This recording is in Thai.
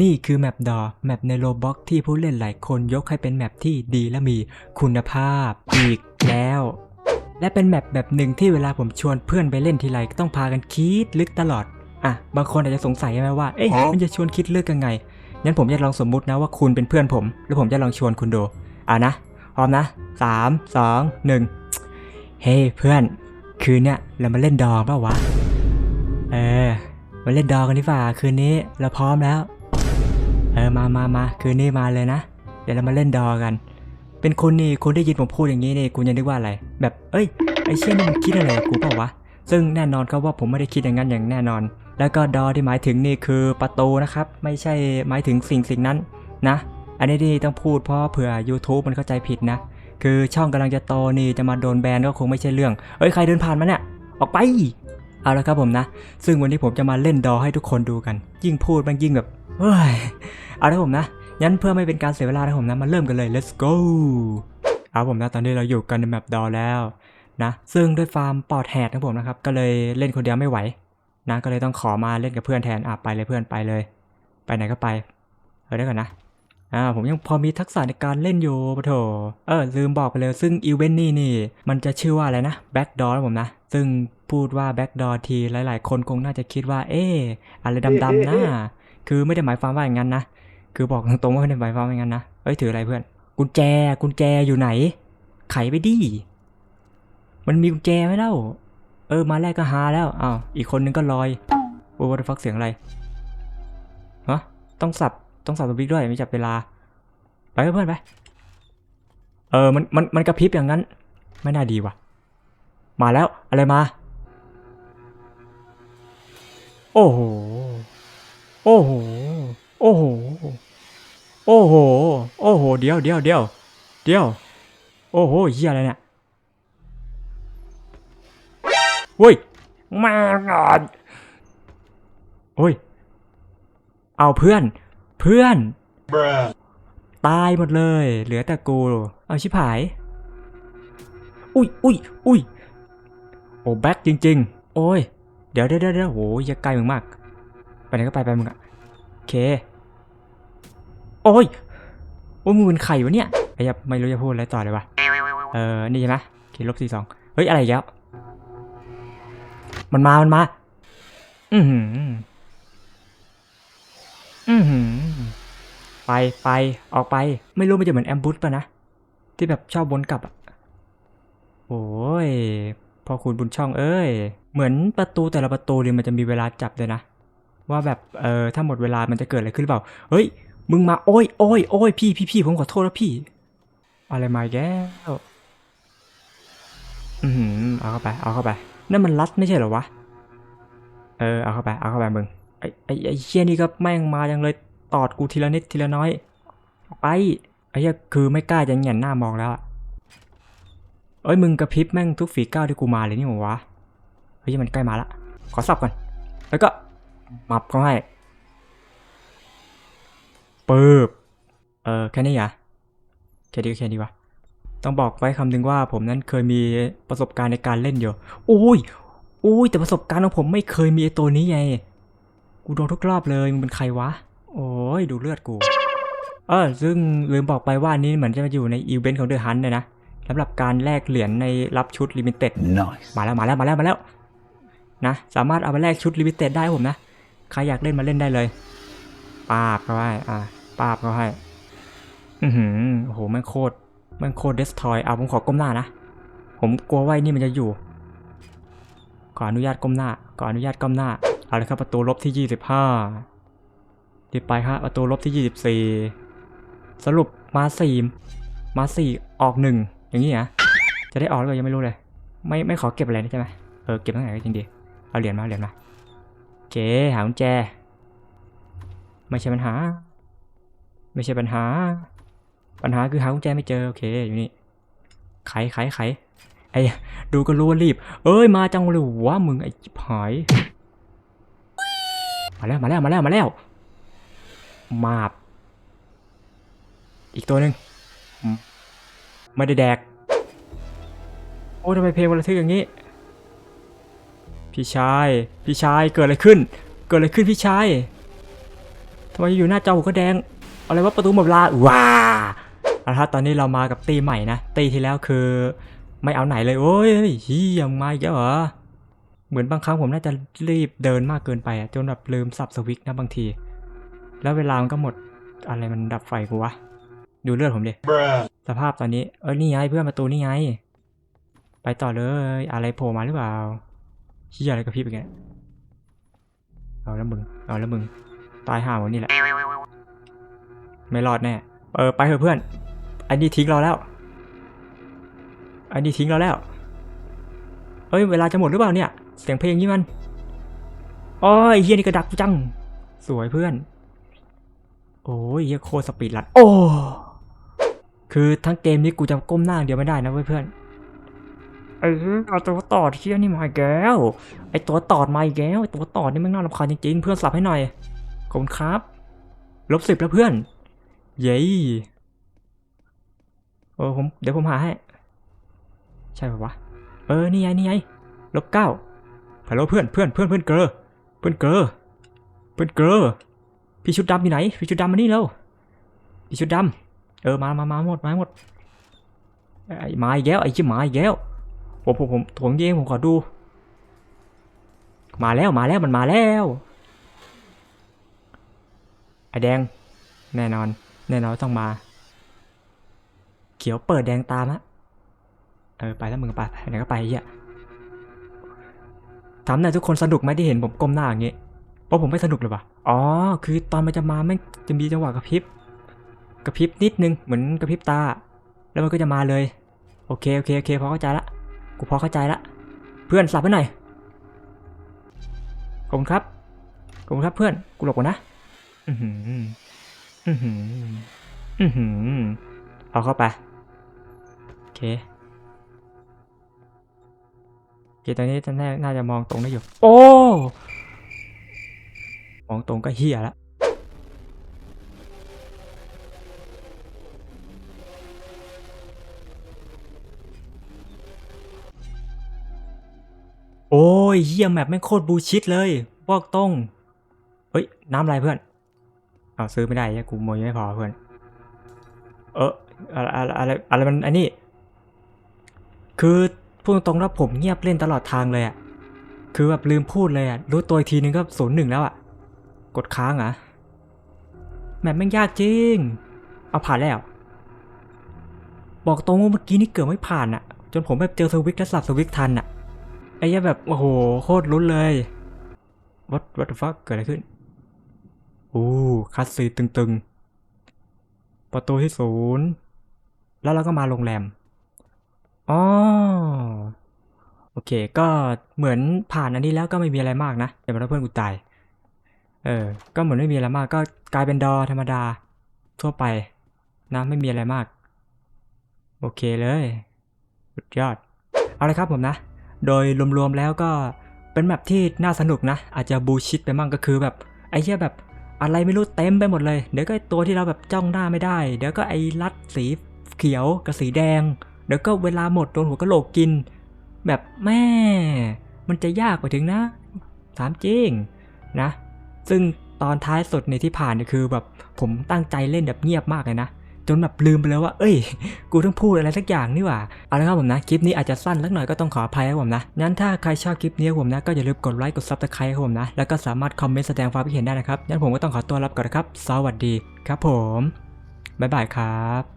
นี่คือแมปดอแมปในโลบ็อกที่ผู้เล่นหลายคนยกให้เป็นแมปที่ดีและมีคุณภาพอีกแล้ว และเป็นแมปแบบหนึ่งที่เวลาผมชวนเพื่อนไปเล่นทีไรก็ต้องพากันคิดลึกตลอด อะ บางคนอาจจะสงสัยไหมว่า เอ๊ะฮะมันจะชวนคิดลึกยังไง งั้นผมจะลองสมมุตินะว่าคุณเป็นเพื่อนผม แล้วผมจะลองชวนคุณดูอะนะ พร้อมนะสามสองหนึ่งเฮ้ยเพื่อน คืนเนี้ยเรามาเล่นดองเปล่าวะ เออ มาเล่นดองกันดีกว่าคืนนี้เราพร้อมแล้ว เออมามามาคืนนี้มาเลยนะ เดี๋ยวเรามาเล่นดอกัน เป็นคุณนี่คุณได้ยินผมพูดอย่างนี้นี่คุณจะนึกว่าอะไร แบบเอ้ยไอเชี่ยนี่มันคิดอะไรกูเปล่าวะซึ่งแน่นอนครับว่าผมไม่ได้คิดอย่างนั้นอย่างแน่นอน แล้วก็ดอที่หมายถึงนี่คือประตูนะครับ ไม่ใช่หมายถึงสิ่งสิ่งนั้นนะ อันนี้นี่ต้องพูดเพราะเผื่อ YouTube มันเข้าใจผิดนะ คือช่องกำลังจะโตนี่จะมาโดนแบนก็คงไม่ใช่เรื่อง เอ้ยใครเดินผ่านมาเนี่ยออกไปเอาละครับผมนะ ซึ่งวันนี้ผมจะมาเล่นดอให้ทุกคนดูกัน ยิ่งพูดมันยิ่งแบบ เฮ้ย เอาละผมนะ งั้นเพื่อไม่เป็นการเสียเวลานะผมนะ มาเริ่มกันเลย let's go เอาผมนะ ตอนนี้เราอยู่กันในแมปดอแล้วนะ ซึ่งด้วยฟาร์มปอดแหดนะผมนะครับ ก็เลยเล่นคนเดียวไม่ไหว นะ ก็เลยต้องขอมาเล่นกับเพื่อนแทน อะไปเลยเพื่อนไปเลย ไปไหนก็ไป เออได้ก่อนนะ อ่า ผมยังพอมีทักษะในการเล่นอยู่ปะโถ เออ ลืมบอกไปเลย ซึ่งอีเวนต์นี่นี่ มันจะชื่อว่าอะไรนะ back door นะผมนะ ซึ่งพูดว่า back door ทีหลาย ๆ คนคงน่าจะคิดว่า เอ๊ะอะไรดำๆนะ คือไม่ได้หมายความว่าอย่างนั้นนะ คือบอกตรงๆว่าไม่ได้หมายความว่าอย่างนั้นนะ เอ้ยถืออะไรเพื่อน กุญแจ กุญแจอยู่ไหน ไขไปดิ มันมีกุญแจไหมเล่า เออ มาแรกก็หาแล้ว อ้าว อีกคนนึงก็ลอย โอ้วัตฟักเสียงอะไร ฮะ ต้องสับ ต้องสับสวิกด้วยไม่จับเวลา ไปเพื่อนไป เออ มัน มัน มันกระพริบอย่างนั้น ไม่น่าดีว่ะ มาแล้ว อะไรมา โอ้โห โอ้โห โอ้โห โอ้โห โอ้โห เดี๋ยวเดี๋ยวเดี๋ยวเดี๋ยว โอ้โหเฮียอะไรเนี่ยเฮ้ยมาก่อนโอ้ย เอาเพื่อน เพื่อน ตายหมดเลย เหลือแต่กู เอาชิบหาย อุ้ยอุ้ยอุ้ยโอ้แบ็คจริง ๆ โอ้ย เดี๋ยวเดี๋ยวเดี๋ยวโอ้ยอย่าใกล้มึงมาก ไปไหนก็ไปไปมึงอะ เค โอ้ย โอ้ยมึงเป็นไข่วะเนี่ยไอ้ยับไม่รู้จะพูดอะไรต่อเลยวะเออ นี่ใช่ไหมขีดลบสี่สองเฮ้ย อะไรแล้ว มันมา มันมา อือหือ อือหือ ไปไป ออกไป ไม่รู้มันจะเหมือนแอมบูสป่ะนะ ที่แบบชอบวนกลับอะ โอ้ย พอคุณบุญช่องเอ้ย เหมือนประตูแต่ละประตูเนี่ยมันจะมีเวลาจับเลยนะ ว่าแบบเออถ้าหมดเวลามันจะเกิดอะไรขึ้นหรือเปล่า เฮ้ย มึงมาโอ้ยโอ้ยโอ้ยพี่พี่พี่ผมขอโทษแล้วพี่ อะไรมาอีกแล้วอือหือเอาเข้าไป เอาเข้าไป นั่นมันรัดไม่ใช่เหรอวะ เออ เอาเข้าไป เอาเข้าไปมึง ไอ้ไอ้ไอ้เชี่ยนี่ก็แม่งมาจังเลย ตอดกูทีละนิดทีละน้อยออกไปไอ้เหี้ยคือไม่กล้าจะแหงนหน้ามองแล้วอะเอ้ยมึงกระพริบแม่งทุกฝีก้าวที่กูมาเลยนี่หว่าเฮ้ยมันใกล้มาละ ขอสับก่อน แล้วก็ มับเขาให้ปึ๊บเออแค่นี้เหรอแค่นี้ก็แค่นี้วะต้องบอกไว้คำหนึ่งว่าผมนั้นเคยมีประสบการณ์ในการเล่นอยู่โอ้ยโอ้ยแต่ประสบการณ์ของผมไม่เคยมีไอ้ตัวนี้ไงกูโดนทุกรอบเลยมึงเป็นใครวะ โอ้ยดูเลือดกู เออซึ่งลืมบอกไปว่านี้เหมือนจะมาอยู่ในอีเวนต์ของเดอะฮันเลยนะสำหรับการแลกเหรียญในรับชุดลิมิเต็ด Nice. มาแล้วมาแล้วมาแล้วมาแล้วนะสามารถเอาไปแลกชุดลิมิเต็ดได้ผมนะ ใครอยากเล่นมาเล่นได้เลยปาบเขาให้อ่าปาบเขาให้อือหือโอ้โหแม่งโคตรแม่งโคตรเดสทอยเอาผมขอก้มหน้านะ ผมกลัวว่าไอ้นี่มันจะอยู่ ขออนุญาตก้มหน้า ขออนุญาตก้มหน้า เอาเลยครับประตูลบที่ยี่สิบห้าที่ไปครับประตูลบที่ยี่สิบสี่สรุปมาสี่มาสี่ออกหนึ่งอย่างนี้นะจะได้ออกหรือเปล่ายังไม่รู้เลย ไม่ไม่ขอเก็บอะไรนะใช่ไหมเออเก็บตั้งไหนก็จริงดี เอาเหรียญมาเหรียญมา เคหากุญแจ ไม่ใช่ปัญหา ไม่ใช่ปัญหา ปัญหาคือหากุญแจไม่เจอ โอเค อยู่นี่ ไขไขไขไอ้ดูก็รู้ว่ารีบ เอ้ย มาจังเลยวะมึงไอ้จิบหาย มาแล้ว มาแล้ว มาแล้ว มาแล้ว มาบ อีกตัวหนึ่งมไม่ได้แดก โอ้ทำไมเพลงมันระทึกอย่างนี้ พี่ชาย พี่ชายเกิดอะไรขึ้น เกิดอะไรขึ้นพี่ชายทำไมอยู่หน้าจอผมก็แดง อะไรว่าประตูหมดเวลาว้าเอาละครับตอนนี้เรามากับตีใหม่นะ ตีที่แล้วคือ ไม่เอาไหนเลยโอ้ยเฮียมาอีกแล้วเหรอ เหมือนบางครั้งผมน่าจะรีบเดินมากเกินไปอะจนแบบลืมสับสวิตนะบางที แล้วเวลามันก็หมดอะไรมันดับไฟกูวะ ดูเลือดผมดิสภาพตอนนี้ เออนี่ไงเพื่อนประตูนี่ไง ไปต่อเลย อะไรโผล่มาหรือเปล่า เฮียอะไรกับพี่เป็นไงเอาแล้วมึง เอาแล้วมึง ตายห่าหมดนี่แหละ ไม่รอดแน่ เออ ไปเถอะเพื่อน อันนี้ทิ้งเราแล้ว อันนี้ทิ้งเราแล้ว เอ้ย เวลาจะหมดหรือเปล่าเนี่ย เสียงเพลงนี้มันอ้ยเฮียนี่กระดักจัง สวยเพื่อน โอ้ยเฮียโคสปีดลัด โอ้ คือทั้งเกมนี้กูจะก้มหน้าอย่างเดียวไม่ได้นะเว้ยเพื่อน เออเอาตัวต่อเที่ยนี่มาอีกแล้ว ไอตัวตอดมาอีกแล้วไอตัวตอดนี่มันน่ารำคาญจริงๆ เพื่อนสับให้หน่อย ขอบคุณครับ ลบสิบแล้วเพื่อน เย้เออผม เดี๋ยวผมหาให้ ใช่ปะวะ เออ นี่ไง นี่ไง ลบเก้าฮัลโหลเพื่อนเพื่อนเพื่อนเพื่อนเกลอเพื่อนเกลอเพื่อนเกลอพี่ชุดดำอยู่ไหน พี่ชุดดำมานี่เร็วพี่ชุดดำเออ มามามาหมด มาหมด ไอ้มาอีกแล้ว ไอ้ชิมาอีกแล้ว ผมผมผมผมเองผมขอดู มาแล้วมาแล้วมันมาแล้วไอแดง แน่นอน แน่นอนต้องมา เขียวเปิดแดงตามะเออไปแล้วมึงไปไปไหนก็ไปเหี้ยถามหน่อยทุกคนสนุกไหมที่เห็นผมก้มหน้าอย่างงี้เพราะผมไม่สนุกเลยว่ะอ๋อ คือตอนมันจะมาแม่งจะมีจังหวะกระพริบ กระพริบนิดนึงเหมือนกระพริบตา แล้วมันก็จะมาเลย โอเค โอเค โอเค พอเข้าใจละ กูพอเข้าใจละ เพื่อนสับให้หน่อยขอบคุณครับขอบคุณครับเพื่อน กูหลบก่อนนะ อือหือ อือหือ อือหือ เอาเข้าไป โอเคโอเคตอนนี้น่าน่าจะมองตรงได้อยู่ โอ้ มองตรงก็เฮียละ ยเฮียแมปไม่งโคตรบูชิดเลยบอกตรงเฮ้ยน้ำอะไรเพื่อนเอาซื้อไม่ได้ยกูโมยไม่พอเพื่อน เอออะไรอะไรอะไรมันอันนี้ คือพูดตรงๆแล้วผมเงียบเล่นตลอดทางเลยอะคือแบบลืมพูดเลยอะรู้ตัวอีกทีนึงก็ศูนย์หนึ่งแล้วอะกดค้างเหรอะแมปแม่งยากจริง เอาผ่านแล้ว บอกตรงว่าเมื่อกี้นี่เกือบไม่ผ่านอะจนผมแบบเจอสวิกและสับสวิกทันอะ ไอ้เหี้ยแบบโอ้โหโคตรลุ้นเลย what what the fuck เกิดอะไรขึ้นอู้คัสซีตึงๆ ประตูที่ศูนย์แล้วเราก็มาโรงแรมอ๋อโอเค ก็เหมือนผ่านอันนี้แล้วก็ไม่มีอะไรมากนะแต่ว่าเพื่อนกูตาย เออ ก็เหมือนไม่มีอะไรมากก็กลายเป็นดอธรรมดา ทั่วไป นะไม่มีอะไรมาก โอเคเลยสุดยอด เอาลยครับผมนะ โดยรวมๆแล้วก็เป็นแมปที่น่าสนุกนะ อาจจะบูชิดไปมั่งก็คือแบบไอ้เหี้ยแบบอะไรไม่รู้เต็มไปหมดเลย เดี๋ยวก็ตัวที่เราแบบจ้องหน้าไม่ได้ เดี๋ยวก็ไอ้รัดสีเขียวกับสีแดง เดี๋ยวก็เวลาหมดโดนหัวกะโหลกกิน แบบแม่ มันจะยากไปถึงนะ ถามจริงนะ ซึ่งตอนท้ายสุดในที่ผ่านเนี่ยคือแบบผมตั้งใจเล่นแบบเงียบมากเลยนะ จนแบบลืมไปเลยว่า เอ้ย กูต้องพูดอะไรสักอย่างนี่หว่า เอาละครับผมนะ คลิปนี้อาจจะสั้นสักหน่อยก็ต้องขออภัยครับผมนะ งั้นถ้าใครชอบคลิปนี้ผมนะ ก็อย่าลืมกดไลค์ กดซับสไครต์ครับผมนะ แล้วก็สามารถคอมเมนต์แสดงความคิดเห็นได้นะครับ งั้นผมก็ต้องขอตัวลับก่อนนะครับ สวัสดีครับผม บ๊ายบายครับ